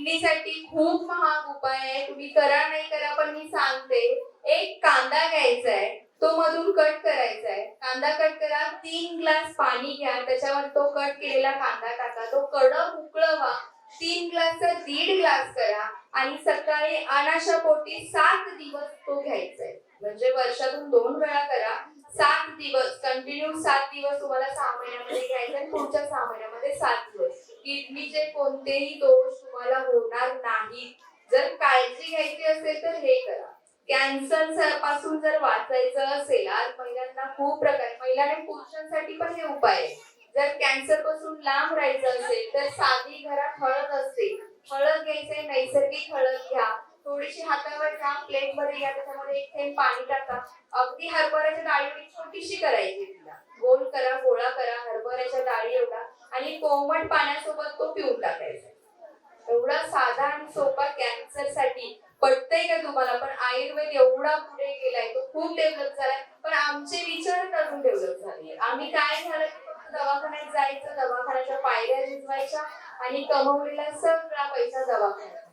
किडनीसाठी खूप महाग उपाय आहे. तुम्ही करा नाही करा पण मी सांगते. एक कांदा घ्यायचा आहे तो मधून कट करायचा आहे कांदा कट करा तीन ग्लास पाणी घ्या. त्याच्यावर तो कट केलेला कांदा टाका. तो कडक उकळवा. तीन ग्लासचा दीड ग्लास करा. आणि सकाळी अनाशा पोटी सात दिवस तो घ्यायचा आहे म्हणजे वर्षातून दोन वेळा करा. सात दिवस कंटिन्यू सात दिवस तुम्हाला सहा महिन्यामध्ये घ्यायचा आणि पुढच्या सहा महिन्यामध्ये सात किडनीचे कोणतेही दोष तुम्हाला होणार नाही. जर काळजी घ्यायची असेल तर हे करा. कॅन्सरपासून जर वाचायचं असेल आज महिलांना खूप प्रकार महिला आणि पुरुषांसाठी पण हे उपाय आहे. जर कॅन्सरपासून लांब राहायचं असेल तर साधी घरात हळद असते. हळद घ्यायचे नैसर्गिक हळद घ्या. थोडीशी हातावर घ्या प्लेटमध्ये घ्या त्याच्यामध्ये एक थेंब पाणी टाका. अगदी हरभऱ्याच्या डाळीवर छोटीशी करायची तिला गोल करा गोळा करा हरभऱ्याच्या डाळी एवढा आणि कोमट पाण्यासोबत तो पिऊन टाकायचा. एवढा साधारण सोपा कॅन्सरसाठी पटतय का तुम्हाला? पण आयुर्वेद एवढा पुढे गेलाय तो खूप डेव्हलप झालाय. पण आमचे विचार अजून डेव्हलप झाले आम्ही काय झालं दवाखान्यात जायचं दवाखान्याच्या पायऱ्या झिजवायच्या आणि कमवलेला सगळा पैसा दवाखान्यात.